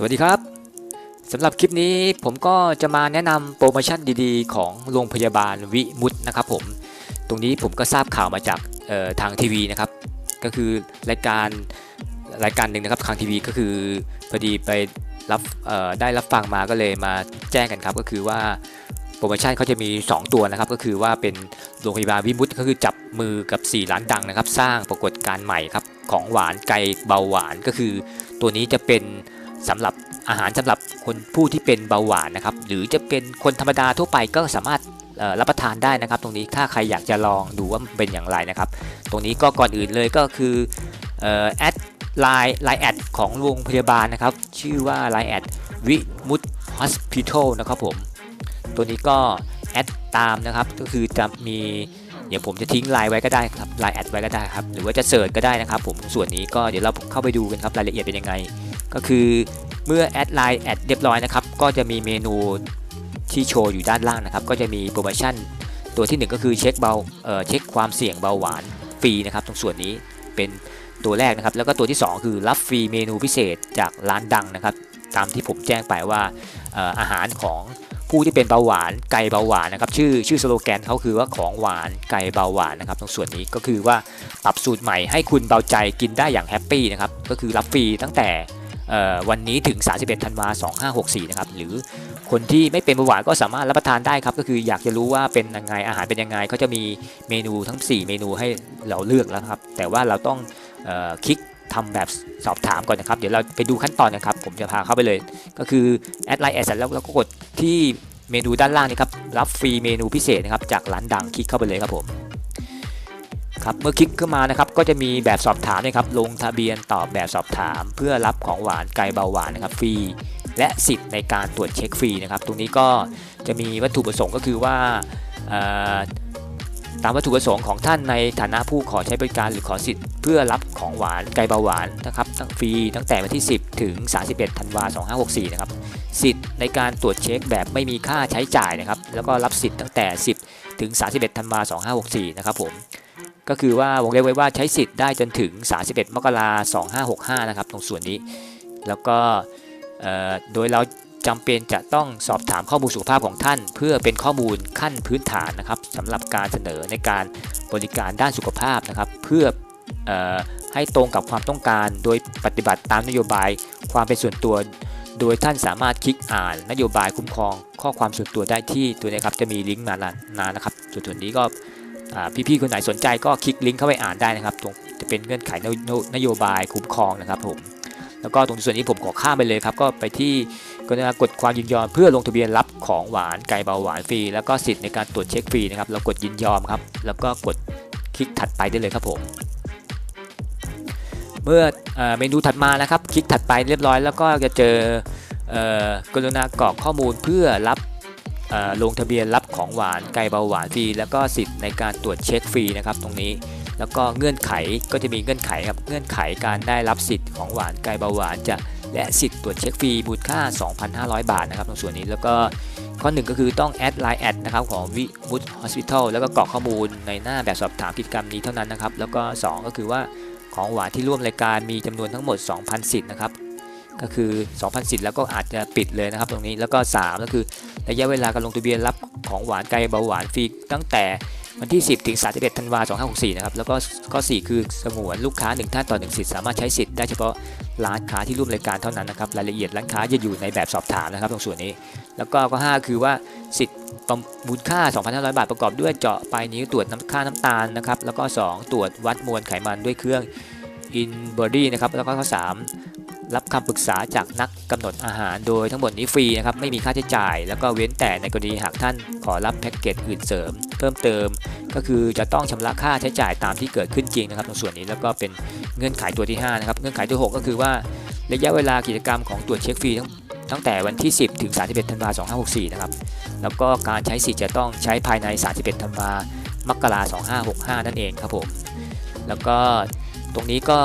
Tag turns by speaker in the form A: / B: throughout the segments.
A: สวัสดีครับสำหรับคลิปนี้ผมก็จะมาแนะนำโปรโมชั่นดีๆ ของโรงพยาบาลวิมุตนะครับผม ตรงนี้ผมก็ทราบข่าวมาจากทางทีวีนะครับ ก็คือรายการรายการหนึ่งนะครับทางทีวีก็คือพอดีไปรับได้รับฟังมาก็เลยมาแจ้งกันครับ ก็คือว่าโปรโมชั่นเขาจะมี 2 ตัวนะครับ ก็คือว่าเป็นโรงพยาบาลวิมุตก็คือจับมือกับ 4 ร้านดังนะครับ สร้างปรากฏการณ์ใหม่ครับของหวานไกลเบาหวานก็คือ ตัวนี้จะเป็น สำหรับอาหารสำหรับคนผู้ที่เป็นเบาหวานนะครับ หรือจะเป็นคนธรรมดาทั่วไปก็สามารถรับประทานได้นะครับ ตรงนี้ถ้าใครอยากจะลองดูว่าเป็นอย่างไรนะครับ ตรงนี้ก็ก่อนอื่นเลยก็คือแอดไลน์ไลน์แอดของโรงพยาบาลนะครับ ชื่อว่าไลน์แอดวิมุตฮอสพิทอลนะครับผมตัวนี้ก็แอดตามนะครับก็คือจะมีเดี๋ยวผมจะทิ้งไลน์ไว้ก็ได้ครับไลน์แอดไว้ก็ได้ครับหรือว่าจะเสิร์ชก็ได้นะครับ ผมส่วนนี้ก็เดี๋ยวเราเข้าไปดูกันครับรายละเอียดเป็นยังไง ก็คือเมื่อแอดไลน์แอดเรียบร้อยนะครับ ก็จะมีเมนูที่โชว์อยู่ด้านล่างนะครับ ก็จะมีโปรโมชั่น ตัวที่ 1 ก็คือเช็คเบาเอ่อเช็คความเสี่ยงเบาหวานฟรีนะครับ ตรงส่วนนี้เป็นตัวแรกนะครับ แล้วก็ตัวที่ 2 คือรับฟรีเมนูพิเศษจากร้านดังนะครับ ตามที่ผมแจ้งไปว่าออาหารของผู้ที่เป็นเบาหวานไก่เบาหวานนะครับชื่อชื่อสโลแกนเขาคือว่าของหวานไก่เบาหวานนะครับ ตรงส่วนนี้ก็คือว่าปรับสูตรใหม่ให้คุณเบาใจกินได้อย่างแฮปปี้นะครับก็คือรับฟรีตั้งแต่ วันนี้ถึง 31 ธันวา 2564 นะครับ หรือคนที่ไม่เป็นเบาหวานก็สามารถรับประทานได้ครับ ก็คืออยากจะรู้ว่าเป็นยังไง อาหารเป็นยังไงเขาจะมีเมนูทั้ง 4 เมนูให้เราเลือกแล้วครับ แต่ว่าเราต้องออคลิกทำแบบสอบถามก่อนนะครับ เดี๋ยวเราไปดูขั้นตอนนะครับ ผมจะพาเข้าไปเลย ก็คือแอดไลน์แอดเสร็จแล้วเราก็กดที่เมนูด้านล่างนี่ครับ รับฟรีเมนูพิเศษนะครับ จากร้านดังคลิกเข้าไปเลยครับผม ครับเมื่อคลิกเข้ามานะครับก็จะมีแบบสอบถามนะครับลงทะเบียนตอบแบบสอบถาม เพื่อรับของหวานไกลเบาหวานนะครับฟรีและสิทธิ์ในการตรวจเช็คฟรีนะครับ ตรงนี้ก็จะมีวัตถุประสงค์ก็คือว่าตามวัตถุประสงค์ของท่านในฐานะผู้ขอใช้บริการหรือขอสิทธิ์เพื่อรับของหวานไกลเบาหวานนะครับตั้งฟรีตั้งแต่วันที่ 10 ถึง 31 ธันวาคม2564 นะครับ สิทธิ์ในการตรวจเช็คแบบไม่มีค่าใช้จ่ายนะครับ แล้วก็รับสิทธิ์ตั้งแต่ 10 ถึง 31 ธันวาคม2564 นะครับผม ก็คือว่าวงเล็บไว้ว่าใช้สิทธิ์ได้จนถึง 31 มกราคม2565 นะครับ ตรงส่วนนี้ แล้วก็โดยเราจำเป็นจะต้องสอบถามข้อมูลสุขภาพของท่าน เพื่อเป็นข้อมูลขั้นพื้นฐานนะครับสำหรับการเสนอในการบริการด้านสุขภาพนะครับ เพื่ออให้ตรงกับความต้องการโดยปฏิบัติตามนโยบายความเป็นส่วนตัว โดยท่านสามารถคลิกอ่านนโยบายคุ้มครอง ข้อความส่วนตัวได้ที่ตัวนี้ครับจะมีลิงก์มานานะครับส่วนส่วนี้ก็ พี่ๆคนไหนสนใจก็คลิกลิงก์เข้าไปอ่านได้นะครับตรงจะเป็นเงื่อนไขนโยนโยบายคุ้มครองนะครับผมแล้วก็ตรงส่วนนี้ผมขอข้ามไปเลยครับก็ไปที่กรุณากดความยินยอมเพื่อลงทะเบียนรับของหวานไก่เบาหวานฟรีแล้วก็สิทธิ์ในการตรวจเช็คฟรีนะครับเรากดยินยอมครับแล้วก็กดคลิกถัดไปได้เลยครับผมเมื่อเอเมนูถัดมานะครับ คลิกถัดไปเรียบร้อยแล้วก็จะเจออกรุณากรอกข้อมูลเพื่อรับ ลงทะเบียนรับของหวานไก่เบาหวานฟรีแล้วก็สิทธิ์ในการตรวจเช็คฟรีนะครับตรงนี้ แล้วก็เงื่อนไขก็จะมีเงื่อนไขครับเงื่อนไขการได้รับสิทธิ์ของหวานไก่เบาหวานจะและสิทธิ์ตรวจเช็คฟรีมูลค่า 2,500 บาทนะครับตรงส่วนนี้แล้วก็ข้อหนึ่งก็คือต้องแอดไลน์แอดนะครับของวิมุตฮอสพิทอลแล้วก็กรอกข้อมูลในหน้าแบบสอบถามกิจกรรมนี้เท่านั้นนะครับแล้วก็ 2 ก็คือว่าของหวานที่ร่วมรายการมีจำนวนทั้งหมด 2,000 สิทธิ์นะครับ ก็คือ 2,000สิทธ์แล้วก็อาจจะปิดเลยนะครับตรงนี้แล้วก็ 3 ก็คือระยะเวลาการลงทะเบียนรับของหวานไกลเบาหวานฟรีตั้งแต่วันที่ 10 ถึง 31 ธันวาคม 2564 นะครับ แล้วก็ข้อ 4 คือสงวนลูกค้า 1 ท่านต่อ 1 สิทธิ์ สามารถใช้สิทธิ์ได้เฉพาะร้านค้าที่ร่วมรายการเท่านั้นนะครับ รายละเอียดร้านค้าจะอยู่ในแบบสอบถามนะครับ ตรงส่วนนี้ แล้วก็ข้อ 5 คือว่าสิทธิ์ประมูลค่า 2,500 บาท ประกอบด้วยเจาะปลายนิ้วตรวจน้ำค่าน้ำตาลนะครับ แล้วก็ 2 ตรวจวัดมวลไขมันด้วยเครื่อง in body นะครับ แล้วก็ข้อ 3 รับคำปรึกษาจากนักกำหนดอาหารโดยทั้งหมดนี้ฟรีนะครับไม่มีค่าใช้จ่าย แล้วก็เว้นแต่ในกรณีหากท่านขอรับแพ็กเกจอื่นเสริม เพิ่มเติม ก็คือจะต้องชำระค่าใช้จ่ายตามที่เกิดขึ้นจริงนะครับตรงส่วนนี้แล้วก็เป็นเงื่อนไขตัวที่5นะครับเงื่อนไขตัว 6 ก็คือว่าระยะเวลากิจกรรมของตรวจเช็คฟรีทั้งตั้งแต่วันที่ 10 ถึง 31 ธันวาคม 2564 นะครับ แล้วก็การใช้สิทธิ์จะต้องใช้ภายใน 31 ธันวามกราคม 2565 นั่นเองครับผม แล้วก็ตรงนี้ก็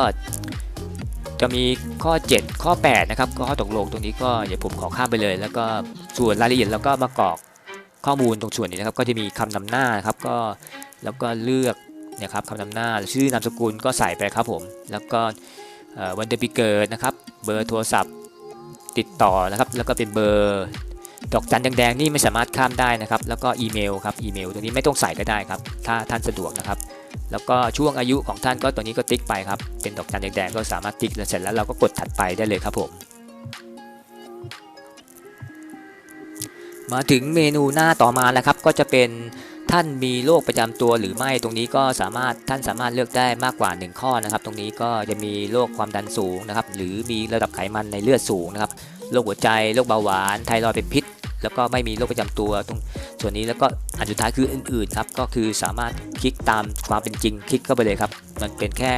A: จะมีข้อ 7 ข้อ 8 นะครับข้อตกลงตรงนี้ก็เดี๋ยวผมขอข้ามไปเลย แล้วก็ส่วนรายละเอียดแล้วก็มากรอกข้อมูลตรงส่วนนี้นะครับ ก็จะมีคำนำหน้านครับก็แล้วก็เลือกนะครับคำนำหน้าชื่อนามสกุลก็ใส่ไปครับผม แล้วก็วันเดือนปีเกิดนะครับ เบอร์โทรศัพท์ติดต่อนะครับ แล้วก็เป็นเบอร์ ดอกจันแดงๆนี่ไม่สามารถข้ามได้นะครับ แล้วก็อีเมลครับอีเมลตัวนี้ไม่ต้องใส่ก็ได้ครับ ถ้าท่านสะดวกนะครับ แล้วก็ช่วงอายุของท่านก็ตัวนี้ก็ติ๊กไปครับ เป็นดอกจันแดงๆก็สามารถติ๊กแล้วเสร็จแล้วเราก็กดถัดไปได้เลยครับผม มาถึงเมนูหน้าต่อมาแล้วครับก็จะเป็น ท่านมีโรคประจำตัวหรือไม่ตรงนี้ก็สามารถท่านสามารถเลือกได้มากกว่า 1 ข้อนะครับ ตรงนี้ก็จะมีโรคความดันสูงนะครับ หรือมีระดับไขมันในเลือดสูงนะครับโรคหัวใจโรคเบาหวานไทรอยด์เป็นพิษ แล้วก็ไม่มีโรคประจำตัวตรงส่วนนี้แล้วก็อันสุดท้ายคืออื่นๆครับก็คือสามารถคลิกตามความเป็นจริงคลิกเข้าไปเลยครับ มันเป็นแค่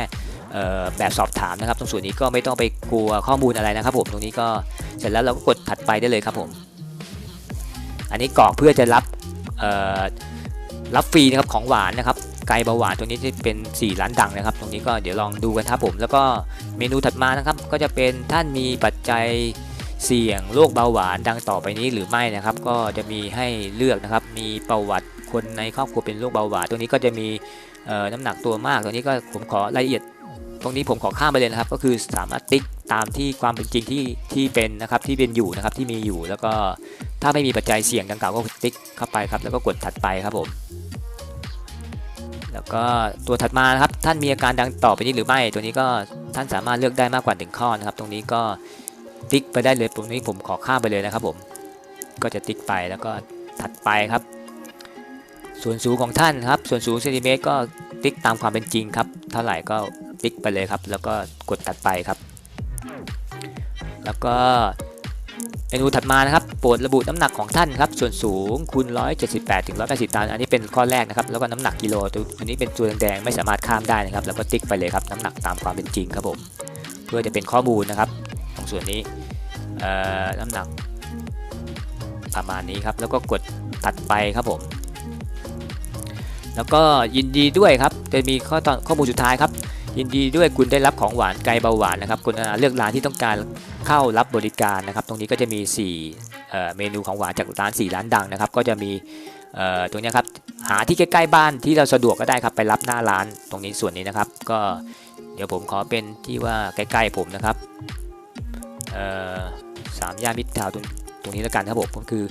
A: แบบสอบถามนะครับ ตรงส่วนนี้ก็ไม่ต้องไปกลัวข้อมูลอะไรนะครับ ผมตรงนี้ก็เสร็จแล้วเราก็กดถัดไปได้เลยครับผม อันนี้กรอกเพื่อจะรับ รับฟรีนะครับของหวานนะครับไก่เบาหวานตัวนี้จะเป็น 4 ร้านดังนะครับ ตรงนี้ก็เดี๋ยวลองดูกันครับผม แล้วก็เมนูถัดมานะครับ ก็จะเป็นท่านมีปัจจัยเสี่ยงโรคเบาหวานดังต่อไปนี้หรือไม่นะครับ ก็จะมีให้เลือกนะครับ มีประวัติคนในครอบครัวเป็นโรคเบาหวานตัวนี้ก็จะมีน้ำหนักตัวมากตัวนี้ก็ผมขอรายละเอียด ตรงนี้ผมขอข้ามไปเลยนะครับ ก็คือสามารถติ๊กตามที่ความเป็นจริงที่ที่เป็นนะครับที่เป็นอยู่นะครับที่มีอยู่แล้วก็ถ้าไม่มีปัจจัยเสี่ยงดังกล่าวก็ติ๊กเข้าไปครับแล้วก็กดถัดไปครับผมแล้วก็ตัวถัดมานะครับท่านมีอาการดังต่อไปนี้หรือไม่ ตัวนี้ก็ท่านสามารถเลือกได้มากกว่าหนึ่งข้อนะครับ ตรงนี้ก็ติ๊กไปได้เลยตรงนี้ผมขอข้ามไปเลยนะครับผมก็จะติ๊กไปแล้วก็ถัดไปครับ ส่วนสูงของท่านครับส่วนสูงเซนติเมตรก็ติ๊กตามความเป็นจริงครับ เท่าไหร่ก็ิกไปเลยครับ แล้วก็กดถัดไปครับ แล้วก็เมนูถัดมานะครับ โปรดระบุน้ำหนักของท่านครับ ส่วนสูงคูณ178ถึง180ตัน อันนี้เป็นข้อแรกนะครับ แล้วก็น้ำหนักกิโลตัวนี้เป็นตัวแดงไม่สามารถข้ามได้นะครับ แล้วก็ติ๊กไปเลยครับ น้ำหนักตามความเป็นจริงครับผม เพื่อจะเป็นข้อมูลนะครับ ตรงส่วนนี้น้ำหนักประมาณนี้ครับ แล้วก็กดถัดไปครับผม แล้วก็ยินดีด้วยครับ จะมีข้อตอนข้อมูลสุดท้ายครับ ยินดีด้วยคุณได้รับของหวานไกลเบาหวานนะครับคุณเลือกร้านที่ต้องการเข้ารับบริการนะครับ ตรงนี้ก็จะมี4เอ่เมนูของหวานจากร้าน 4 ร้านดังนะครับ ก็จะมีตรงนี้ครับหาที่ใกล้ๆบ้านที่เราสะดวกก็ได้ครับไปรับหน้าร้านตรงนี้ส่วนนี้นะครับ ก็เดี๋ยวผมขอเป็นที่ว่าใกล้ๆผมนะครับสามย่านมิตรทาวตรงนี้แล้วกันครับผมก็คือ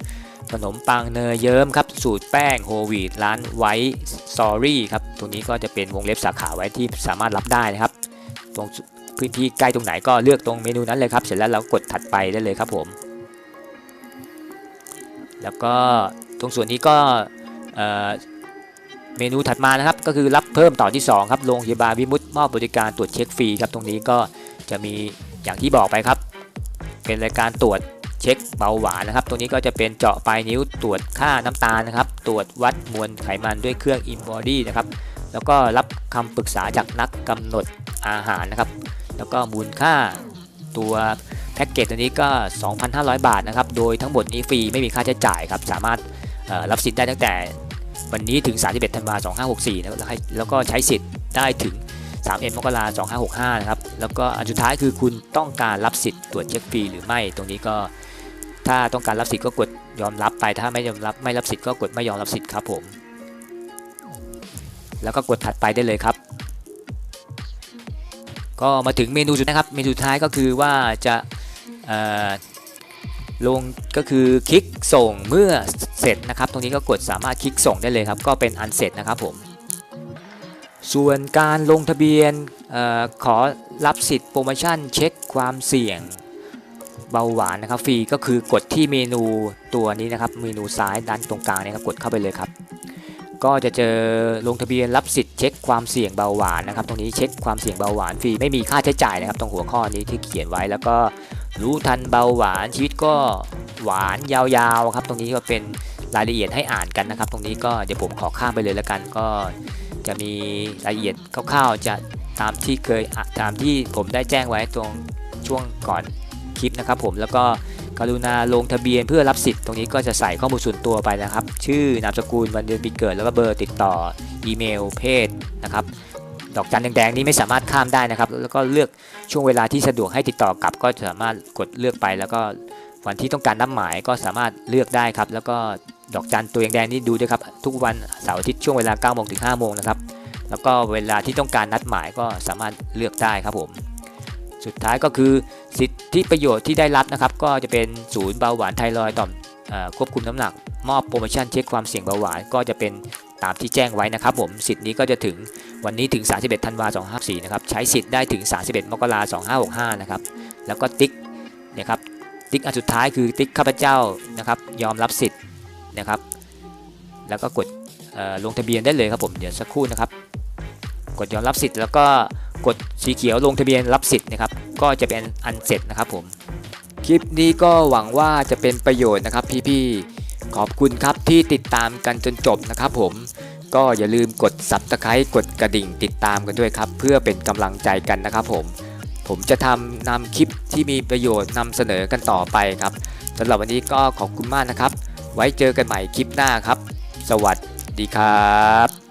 A: ขนมปังเนยเยิ้มครับ สูตรแป้งโฮวีตร้านไวท์ซอรี่ครับ ตรงนี้ก็จะเป็นวงเล็บสาขาไว้ที่สามารถรับได้นะครับ ตรงพื้นที่ใกล้ตรงไหนก็เลือกตรงเมนูนั้นเลยครับ เสร็จแล้วเรากดถัดไปได้เลยครับผม แล้วก็ตรงส่วนนี้ก็เเมนูถัดมานะครับ ก็คือรับเพิ่มต่อที่ 2 ครับ โรงพยาบาลวิมุตมอบบริการตรวจเช็คฟรีครับ ตรงนี้ก็จะมีอย่างที่บอกไปครับ เป็นรายการตรวจ เช็คเบาหวานนะครับ ตรงนี้ก็จะเป็นเจาะปลายนิ้วตรวจค่าน้ำตาลนะครับ ตรวจวัดมวลไขมันด้วยเครื่อง i n b o d y นะครับ แล้วก็รับคำปรึกษาจากนักกำหนดอาหารนะครับ แล้วก็มูลค่าตัวแพ็กเกจตัวนี้ก็ 2,500 บาทนะครับ โดยทั้งหมดนี้ฟรีไม่มีค่าใช้จ่ายครับ สามารถรับสิทธิ์ได้ตั้งแต่วันนี้ถึง 31 ธันวาคม 2564นะครับแล้วแล้วก็ใช้สิทธิ์ได้ถึง 31 มกราคม 2565 นะครับ แล้วก็อันสุดท้ายคือคุณต้องการรับสิทธิ์ตรวจเช็คฟรีหรือไม่ ตรงนี้ก็ ถ้าต้องการรับสิทธิ์ก็กดยอมรับไปถ้าไม่ยอมรับไม่รับสิทธิ์ก็กดไม่ยอมรับสิทธิ์ครับผม แล้วก็กดถัดไปได้เลยครับ ก็มาถึงเมนูสุดนะครับ เมนูสุดท้ายก็คือว่าจะเอ่อลงก็คือคลิกส่งเมื่อเสร็จนะครับ ตรงนี้ก็กดสามารถคลิกส่งได้เลยครับ ก็เป็นอันเสร็จนะครับผม ส่วนการลงทะเบียนออขอรับสิทธิ์โปรโมชั่นเช็คความเสี่ยง เบาหวานนะครับฟรีก็คือกดที่เมนูตัวนี้นะครับเมนูซ้ายด้านตรงกลางนี่ครับกดเข้าไปเลยครับ ก็จะเจอลงทะเบียนรับสิทธิ์เช็คความเสี่ยงเบาหวานนะครับตรงนี้เช็คความเสี่ยงเบาหวานฟรีไม่มีค่าใช้จ่ายนะครับ ตรงหัวข้อนี้ที่เขียนไว้แล้วก็รู้ทันเบาหวานชีวิตก็หวานยาวๆครับตรงนี้ก็เป็นรายละเอียดให้อ่านกันนะครับ ตรงนี้ก็เดี๋ยวผมขอข้ามไปเลยแล้วกัน ก็จะมีรายละเอียดคร่าวๆจะตามที่เคยตามที่ผมได้แจ้งไว้ตรงช่วงก่อน ลิปนะครับผมแล้วก็กรุณาลงทะเบียนเพื่อรับสิทธิ์ตรงนี้ก็จะใส่ข้อมูลส่วนตัวไปนะครับ ชื่อนามสกุลวันเดือนปีเกิดแล้วก็เบอร์ติดต่ออีเมลเพศนะครับดอกจันแดงๆนี้ไม่สามารถข้ามได้นะครับ แล้วก็เลือกช่วงเวลาที่สะดวกให้ติดต่อกลับ ก็สามารถกดเลือกไป แล้วก็วันที่ต้องการนัดหมายก็สามารถเลือกได้ครับ แล้วก็ดอกจันตัวแดงๆนี่ดูด้วยครับ ทุกวันเสาร์อาทิตย์ช่วงเวลา9โมงถึง5โมงนะครับแล้วก็เวลาที่ต้องการนัดหมายก็สามารถเลือกได้ครับผม สุดท้ายก็คือสิทธิประโยชน์ที่ได้รับนะครับ ก็จะเป็นศูนย์เบาหวานไทรอยต่อมควบคุมน้ำหนัก มอบโปรโมชั่นเช็คความเสี่ยงเบาหวานก็จะเป็นตามที่แจ้งไว้นะครับผมสิทธิ์นี้ก็จะถึงวันนี้ถึง 31ธันวาคม254นะครับใช้สิทธิ์ได้ถึง 31 มกราคม2565นะครับแล้วก็ติ๊กนี่ยครับติ๊กอันสุดท้ายคือติ๊กข้าพเจ้านะครับยอมรับสิทธิ์นะครับ แล้วก็กดลงทะเบียนได้เลยครับผมเดี๋ยวสักครู่นะครับ กดยอมรับสิทธิ์แล้วก็ กดสีเขียวลงทะเบียนรับสิทธิ์นะครับ ก็จะเป็นอันเสร็จนะครับผม คลิปนี้ก็หวังว่าจะเป็นประโยชน์นะครับพี่ๆ ขอบคุณครับที่ติดตามกันจนจบนะครับผม ก็อย่าลืมกด subscribe กดกระดิ่งติดตามกันด้วยครับ เพื่อเป็นกำลังใจกันนะครับผม ผมจะทำนำคลิปที่มีประโยชน์นำเสนอกันต่อไปครับสำหรับวันนี้ก็ขอบคุณมากนะครับ ไว้เจอกันใหม่คลิปหน้าครับ สวัสดีครับ